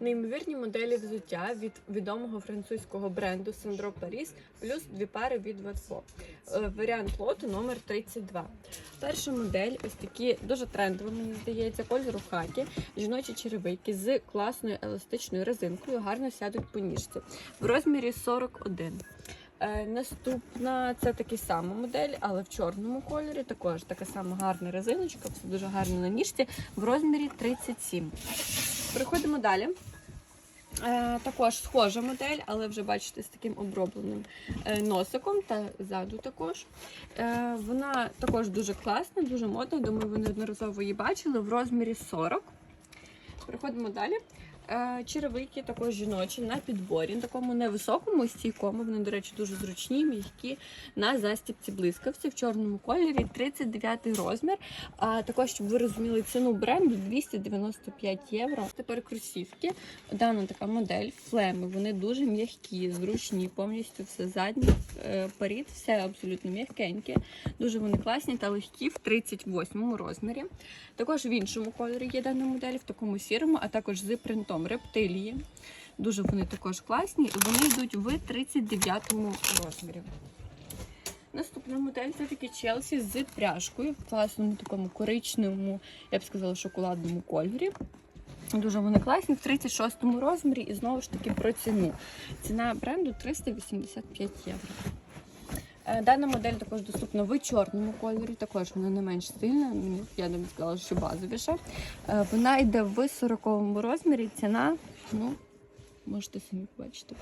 Неймовірні моделі взуття від відомого французького бренду Сандро Паріс, плюс дві пари від Ватфо. Е, Варіант лоту номер 32. Перша модель ось такі дуже трендові, мені здається, кольору хакі, жіночі черевики з класною еластичною резинкою, гарно сядуть по ніжці в розмірі 41. Е, Наступна це така сама модель, але в чорному кольорі. Також така сама гарна резиночка, все дуже гарно на ніжці в розмірі 37. Переходимо далі. Е, також схожа модель, але вже бачите з таким обробленим е, носиком та ззаду також. Вона також дуже класна, дуже модна. Думаю, ви неодноразово її бачили в розмірі 40. Переходимо далі. Е, Черевики також жіночі на підборі, на такому невисокому, стійкому. Вони, до речі, дуже зручні, м'які на застібці блискавці в чорному кольорі, 39 розмір. А також, щоб ви розуміли ціну бренду 295 євро. Тепер кросівки. Дана така модель, флеми. Вони дуже м'які, зручні, повністю все задній е, перід, все абсолютно м'якеньке. Дуже вони класні та легкі в 38 розмірі. Також в іншому кольорі є дана модель, в такому сірому, а також з принтом рептилії. Дуже вони також класні, і вони йдуть в 39 розмірі. Наступна модель це такі Челсі з пряжкою в класному такому коричневому, я б сказала, шоколадному кольорі. Дуже вони класні в 36 розмірі і знову ж таки про ціну. Ціна бренду 385 євро. Е, Дана модель також доступна в чорному кольорі, також вона не менш стильна, я не сказала, що базовіша. Е, Вона йде в 40 розмірі, ціна, ну, можете самі побачити.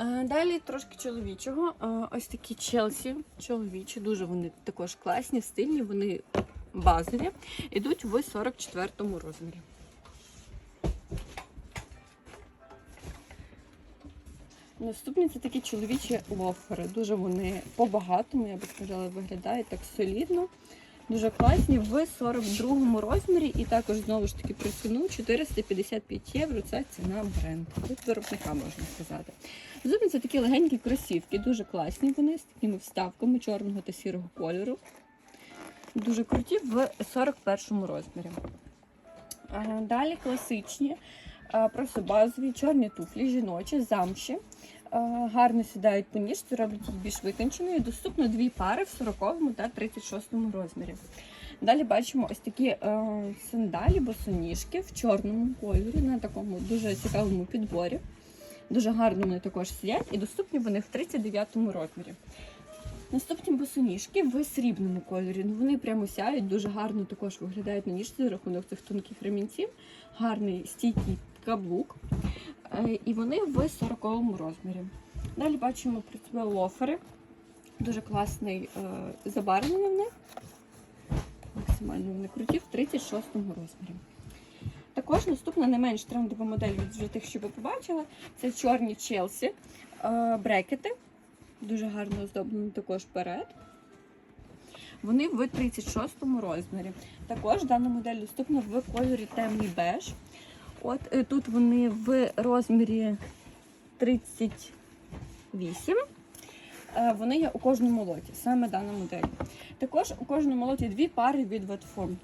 Е, Далі трошки чоловічого. Ось такі Челсі чоловічі, дуже вони також класні, стильні, вони базові. Йдуть в 44 розмірі. Наступні це такі чоловічі лофери. Дуже вони по-багатому, я би сказала, виглядають так солідно. Дуже класні в 42 розмірі і також знову ж таки про ціну 455 євро. Це ціна бренду. Від виробника можна сказати. Наступні це такі легенькі кросівки, дуже класні вони з такими вставками чорного та сірого кольору. Дуже круті в 41 розмірі. Далі класичні, просто базові чорні туфлі, жіночі, замші. А, Гарно сідають по ніжці, роблять їх більш виконченою. Доступно дві пари в 40 та 36 розмірі. Далі бачимо ось такі е, сандалі, босоніжки в чорному кольорі на такому дуже цікавому підборі. Дуже гарно вони також сидять і доступні вони в 39 розмірі. Наступні босоніжки в срібному кольорі. Ну, вони прямо сяють, дуже гарно також виглядають на ніжці за рахунок цих тонких ремінців. Гарний стійкий каблук. Е, І вони в 40 розмірі. Далі бачимо при себе лофери. Дуже класний е, забарвлення в них. Максимально вони круті в 36 розмірі. Також наступна не менш трендова модель від тих, що ви побачили. Це чорні Челсі е, брекети. Дуже гарно оздоблені також перед. Вони в 36 розмірі. Також дана модель доступна в кольорі темний беж. От е, тут вони в розмірі 38. Е, Вони є у кожному лоті, саме дана модель. Також у кожному лоті дві пари від Ватфон.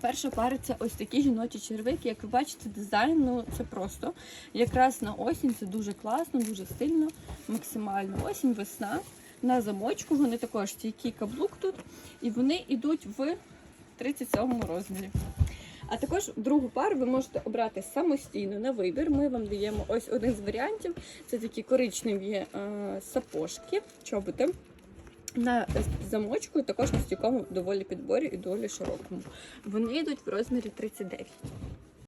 Перша пара це ось такі жіночі червики. Як ви бачите, дизайн, ну це просто якраз на осінь це дуже класно, дуже стильно, максимально. Осінь, весна. На замочку вони також стійкий каблук тут, і вони йдуть в 37 розмірі. А також другу пару ви можете обрати самостійно на вибір. Ми вам даємо ось один з варіантів. Це такі коричневі е, сапожки, чоботи. На замочку і також на стійкому доволі підборі і доволі широкому. Вони йдуть в розмірі 39.